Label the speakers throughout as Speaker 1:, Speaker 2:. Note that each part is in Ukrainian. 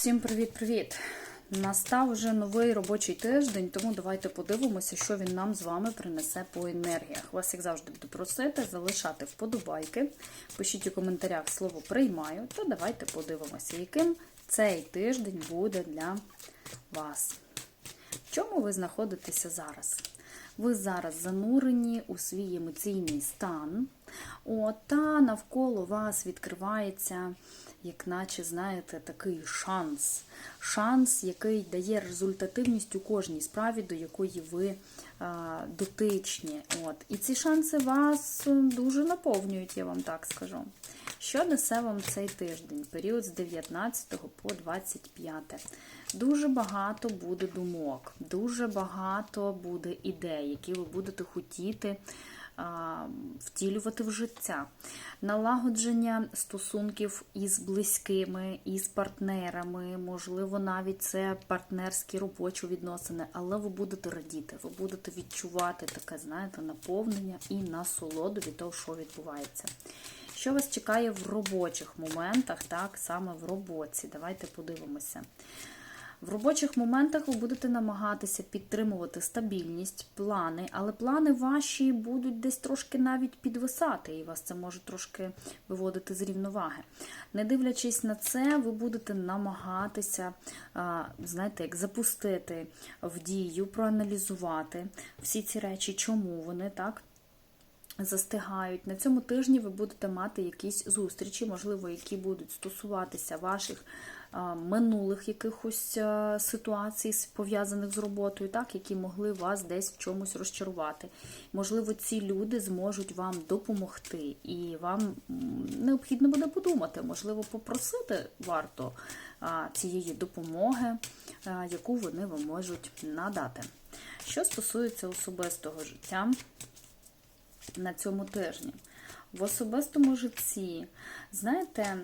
Speaker 1: Всім привіт-привіт! Настав вже новий робочий тиждень, тому давайте подивимося, що він нам з вами принесе по енергіях. Вас, як завжди, буду просити залишати вподобайки. Пишіть у коментарях слово приймаю, та давайте подивимося, яким цей тиждень буде для вас. В чому ви знаходитеся зараз? Ви зараз занурені у свій емоційний стан, О, та навколо вас відкривається, як наче, знаєте, такий шанс. Шанс, який дає результативність у кожній справі, до якої ви а, дотичні. От. І ці шанси вас дуже наповнюють, я вам так скажу. Що несе вам цей тиждень, період з 19 по 25? Дуже багато буде думок, дуже багато буде ідей, які ви будете хотіти втілювати в життя. Налагодження стосунків із близькими, із партнерами, можливо, навіть це партнерські робочі відносини, але ви будете радіти, ви будете відчувати таке, знаєте, наповнення і насолоду від того, що відбувається. Що вас чекає в робочих моментах, так, саме в роботі? Давайте подивимося. В робочих моментах ви будете намагатися підтримувати стабільність, плани, але плани ваші будуть десь трошки навіть підвисати, і вас це може трошки виводити з рівноваги. Не дивлячись на це, ви будете намагатися, знаєте, як запустити в дію, проаналізувати всі ці речі, чому вони так застигають. На цьому тижні ви будете мати якісь зустрічі, можливо, які будуть стосуватися ваших минулих якихось ситуацій, пов'язаних з роботою, так, які могли вас десь в чомусь розчарувати. Можливо, ці люди зможуть вам допомогти, і вам необхідно буде подумати, можливо, попросити варто цієї допомоги, яку вони вам можуть надати. Що стосується особистого життя, на цьому тижні. В особистому житті, знаєте,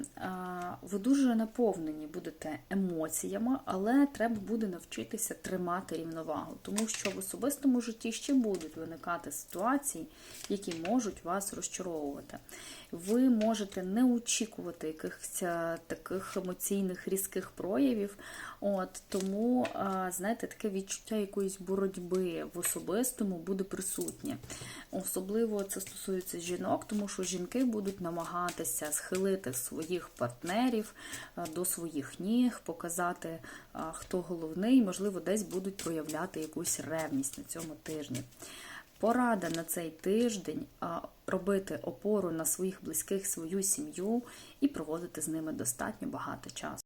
Speaker 1: ви дуже наповнені будете емоціями, але треба буде навчитися тримати рівновагу, тому що в особистому житті ще будуть виникати ситуації, які можуть вас розчаровувати. Ви можете не очікувати якихось таких емоційних різких проявів. От Тому, знаєте, таке відчуття якоїсь боротьби в особистому буде присутнє. Особливо це стосується жінок, тому що жінки будуть намагатися схилити своїх партнерів до своїх ніг, показати, хто головний, можливо, десь будуть проявляти якусь ревність на цьому тижні. Порада на цей тиждень робити опору на своїх близьких, свою сім'ю і проводити з ними достатньо багато часу.